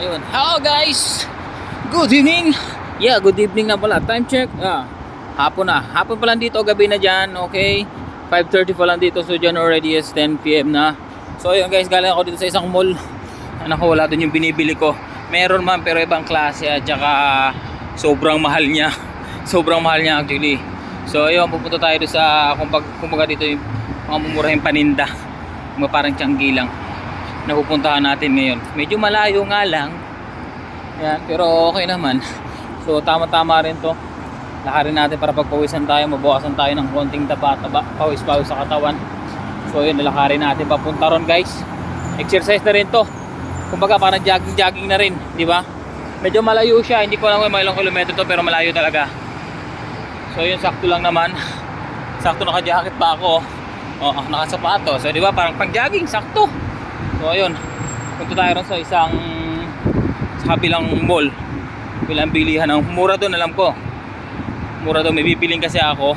Ayun. Hello guys! Good evening! Yeah, good evening na pala. Time check. Ah, hapon na. Hapon pa lang dito, gabi na dyan. Okay? 5.30 pa lang dito. So dyan already is 10pm na. So ayun guys, galing ako dito sa isang mall. Ano ko, wala doon yung binibili ko. Meron man pero ibang klase at saka sobrang mahal niya. Sobrang mahal niya actually. So ayun, pupunta tayo sa kumbaga, kumbaga dito yung mga mumurahing paninda. Mga parang tiyanggi lang na pupuntahan natin ngayon. Medyo malayo nga lang. Yan, pero okay naman. So tama-tama rin to. Lakarin natin para pagpawisan tayo, mabawasan tayo ng konting taba-taba, pawis-pawis sa katawan. So yun, lalakarin natin papunta ron guys. Exercise na rin to. Kumbaga parang jogging-jogging na rin, di ba? Medyo malayo siya, hindi ko alam kung ilang kilometro to pero malayo talaga. So yun, sakto lang naman. Sakto naka-jacket pa ako. Oh, nakasapato. So di ba parang pang-jogging, sakto. So ayun, punta tayo ron sa isang sa kabilang mall. Bilang bilihan ng mura doon alam ko. Mura doon, may bibiling kasi ako.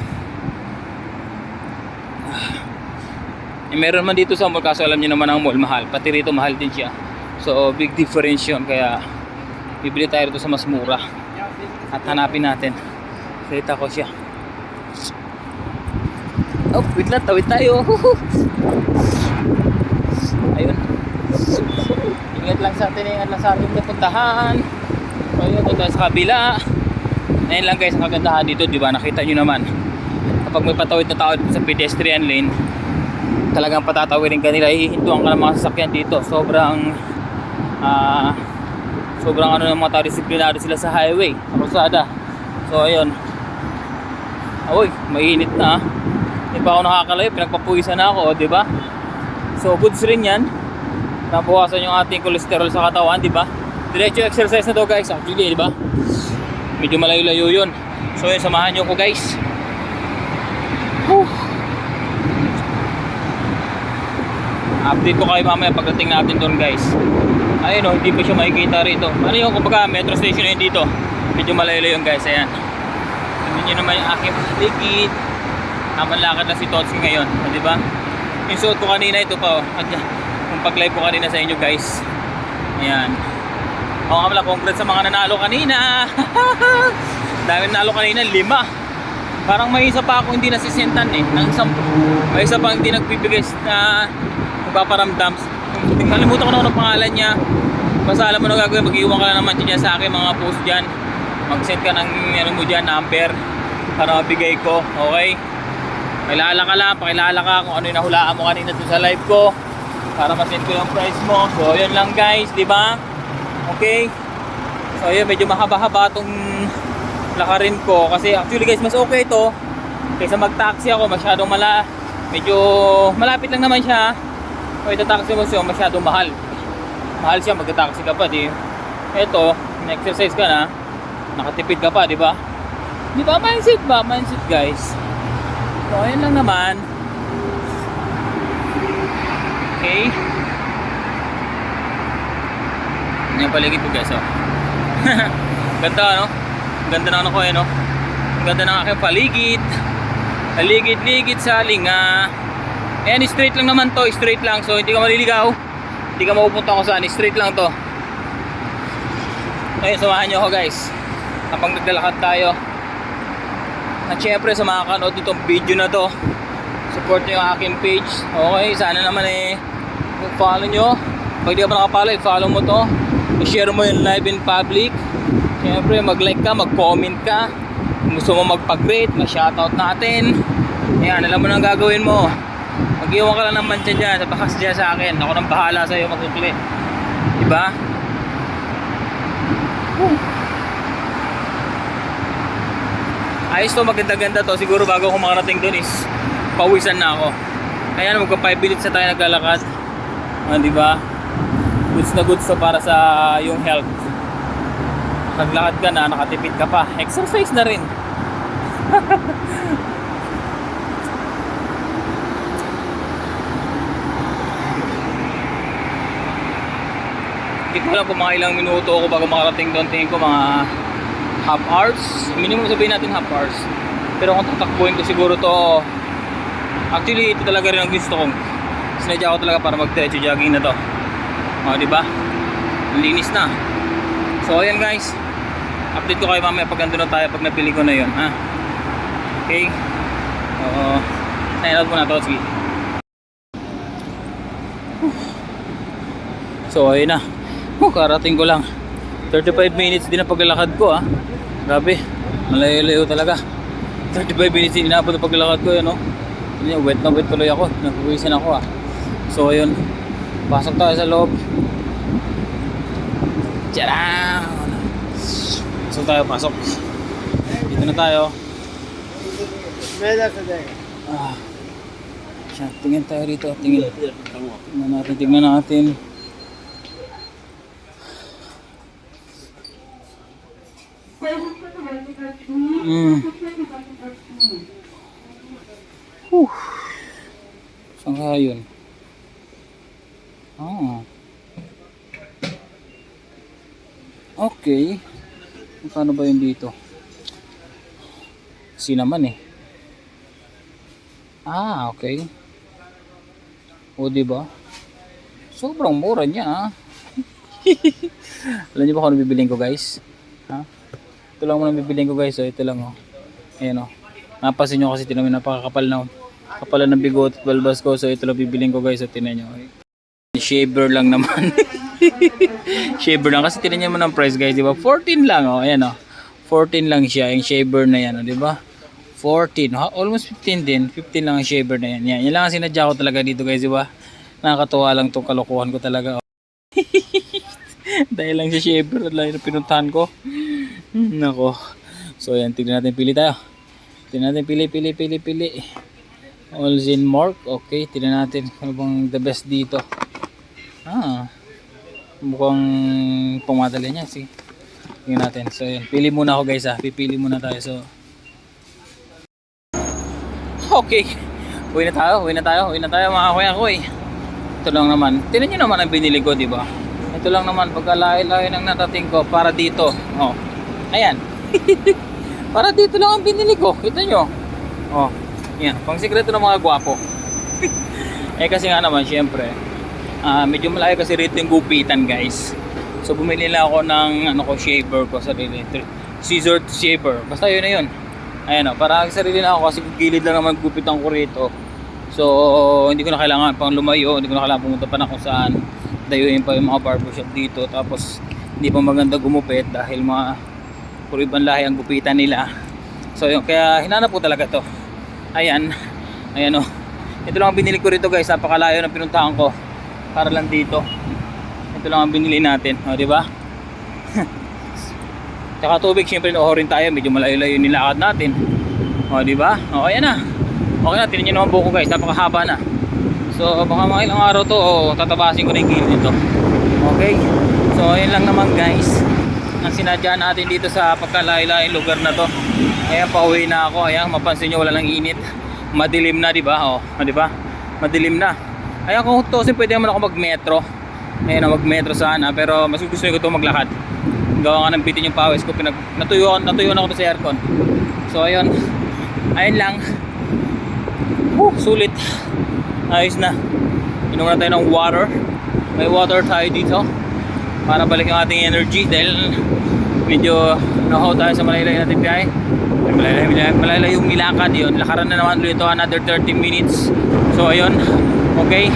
Eh, meron man dito sa mall kaso alam niyo naman ang mall mahal. Pati rito mahal din siya. So big difference yun kaya bibili tayo rito sa mas mura. At hanapin natin. Kita ko siya. Oh, wait lang, tawid tayo. Ayun. Ingat lang sa atin, ingat lang sa ating napuntahan. So yun, doon sa kabila. Ngayon lang guys, ang kagandahan dito, di ba? Nakita nyo naman. Kapag may patawid na tao sa pedestrian lane, talagang patatawirin ka nila, hihintuan ka ng mga sasakyan dito. Sobrang, ah, sobrang ano ng mga tao, disiplinado sila sa highway, sa kalsada. So ayun. Uy, mainit na. ah. Di pa ako nakakalayo, pinagpapuwisan na ako, di ba? So goods rin yan. Nabawasan yung ating cholesterol sa katawan, di ba? Diretso exercise na to guys, actually, di ba? Medyo malayo-layo yun. So yun, samahan nyo ko guys. Whew. Update ko kayo mamaya pagdating natin doon guys. Ayun oh, hindi pa siya makikita rito. Ano yung kumbaga metro station yun dito. Medyo malayo-layo yun guys, ayan. Tingnan nyo naman yung aking paligid. Tamang lakad na si Totsi ngayon, di ba? Yung suot ko kanina ito pa oh. At yung pag-live ko kanina sa inyo guys. Ayan. Oo nga pala, congrats sa mga nanalo kanina. Dami nanalo kanina, lima. Parang may isa pa ako hindi nasisentan eh. Nang isang, may isa pa hindi nagbibigay na nagpaparamdam. Kalimutan ko na ano pangalan niya. Basta alam mo na gagawin, mag-iwan ka na naman dyan sa akin mga post dyan. Mag-send ka ng ano mo dyan, number para mabigay ko. Okay? Pakilala ka lang, pakilala ka kung ano yung nahulaan mo kanina sa live ko para ma-send ko yung price mo. So, yun lang guys, di ba? Okay? So, yun, medyo mahaba-haba tong lakarin ko kasi actually guys, mas okay to kaysa mag-taxi ako, masyadong mala medyo malapit lang naman siya. O ito taxi mo siya, masyadong mahal. Mahal siya, mag-taxi ka pa, di. Ito, na-exercise ka na, nakatipid ka pa, di ba? Di ba? Mindset ba? Mindset guys. So, ayun lang naman. Okay. Yan yung paligid ko guys, oh. Ganda, no? Ganda ng ano ko, eh, no? Ganda ng aking paligid. Paligid-ligid sa linga. Ayan, straight lang naman to. Straight lang. So, hindi ka maliligaw. Hindi ka mapupunta kung saan. Straight lang to. Ayun, samahan nyo ako guys. Habang naglalakad tayo. At syempre sa mga kanood itong video na to Support nyo yung aking page. Okay, sana naman eh follow nyo. Pag di ka pa nakapollow, i-follow mo to. I-share mo yung live in public. Syempre mag-like ka, mag-comment ka. Kung gusto mo magpag-rate, ma-shoutout natin. Ayan, alam mo na ang gagawin mo. Mag-iwan ka lang ng mancha dyan Sa bakas dyan sa akin. Ako nang bahala sa'yo magkukli Diba? Woo. Ayos to, maganda-ganda to. Siguro bago ako makarating doon is pawisan na ako. Kaya magka 5 minutes na tayo naglalakad. Ah, di ba? Goods na goods to para sa yung health. Naglakad ka na, nakatipid ka pa. Exercise na rin. Hindi ko alam kung mga ilang minuto ako bago makarating doon. Tingin ko mga half hours. Minimum sabihin natin half hours. Pero kung tatakbuhin ko siguro to Actually, ito talaga rin ang gusto kong Sinadya ko talaga para mag-diretso jogging na to. O, di ba? linis na. So ayan guys. Update ko kayo mamaya pag andun na tayo pag napili ko na yun. Ha? Okay. Oo. Sign out muna to. Sige. So ayun na. Oh, karating ko lang. 35 minutes din ang paglalakad ko ah. Grabe. Malayo-layo talaga. 35 minutes din inabot ang paglalakad ko yun, no? Yun, wet na wet tuloy ako. Napuwisin ako ah. So ayun. Pasok tayo sa loob. Tcharam! Pasok tayo, pasok. Dito na tayo. Ah. Siya, tingin tayo rito. Tingin. Tingnan natin, tingnan natin. Whew. Saan kaya yun? Ah. Okay. Paano ba yun dito? Si naman eh. Ah, okay. O, di ba? Sobrang mura niya, ah. Alam niyo ba kung ano bibiling ko, guys? Ha? Ito lang muna bibiling ko, guys. So, ito lang, oh. Ayan, oh. Napasin nyo kasi tinawin napakakapal na, kapal ng bigot, balbas ko. So, ito lang bibiling ko, guys. So, tinan nyo. Shaver lang naman. shaver lang. Kasi tinan nyo mo ng price, guys. Di ba? 14 lang, oh. Ayan, oh. 14 lang siya. Yung shaver na yan, oh. Di ba? 14. Ha? Almost 15 din. 15 lang ang shaver na yan. Yan, yan lang ang sinadya ko talaga dito guys, di ba? Nakakatuwa lang tong kalokohan ko talaga. oh. Dahil lang sa shaver at lang pinuntahan ko. Nako. So yan, tignan natin pili tayo. Tignan natin pili, pili, pili, pili. All in mark. Okay, tignan natin ano bang the best dito. Ah. Mukhang pumadali niya. Sige. Tingnan natin. So yan, pili muna ako guys ah. Pipili muna tayo. So Okay. Uwi na tayo, uwi na tayo, uwi na tayo mga kuya ko eh. Ito lang naman. Tinan nyo naman ang binili ko, di ba? Ito lang naman, pagkalayo-layo ng natating ko para dito. Oh. Ayan. para dito lang ang binili ko. Kita nyo. Oh. Yan. Pang sikreto ng mga gwapo. eh kasi nga naman, syempre, ah medyo malayo kasi rito yung gupitan, guys. So bumili lang ako ng ano ko shaver ko sarili. Scissor shaver. Basta yun na yun. Ayan o, para sa sarili na ako kasi gilid lang naman gupitan ko rito. So, hindi ko na kailangan pang lumayo, hindi ko na kailangan pumunta pa na kung saan. Dayuin pa yung mga barbershop dito. Tapos, hindi pa maganda gumupit dahil mga puro ibang lahi ang gupitan nila. So, yun, kaya hinanap ko talaga to. Ayan, ayan o. Ito lang ang binili ko rito guys, napakalayo na pinuntahan ko. Para lang dito. Ito lang ang binili natin, o di ba? Tsaka tubig, syempre noohorin tayo, medyo malayo-layo nilakad natin. O, di ba? O, ayan na. Okay na, tinan nyo naman buko guys, napakahaba na. So, baka mga ilang araw to, o, tatabasin ko na yung gilid nito. Okay? So, ayun lang naman guys. Ang sinadya natin dito sa pagkalayo-layo lugar na to. Ayan, pauwi na ako. Ayan, mapansin nyo, wala lang init. Madilim na, di ba? O, o, di ba? Madilim na. Ayan, kung tutusin, pwede naman ako mag-metro. Ayan, mag-metro sana. Pero mas gusto ko ito maglakad gawa nga ng bitin yung pawis ko pinag natuyo natuyo na ako sa aircon so ayun ayun lang Woo, sulit ayos na inom na tayo ng water may water tayo dito para balik ang ating energy dahil medyo nahaw tayo sa malaylay natin biyahe malaylay, malaylay, malaylay yung nilakad yun lakaran na naman ulit ito another 30 minutes so ayun okay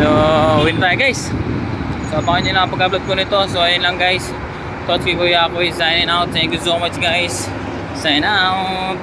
so win tayo guys So abangan nyo lang ang pag-upload ko nito. So ayun lang guys. Tots Kuya ako signing out. Thank you so much guys. Sign out.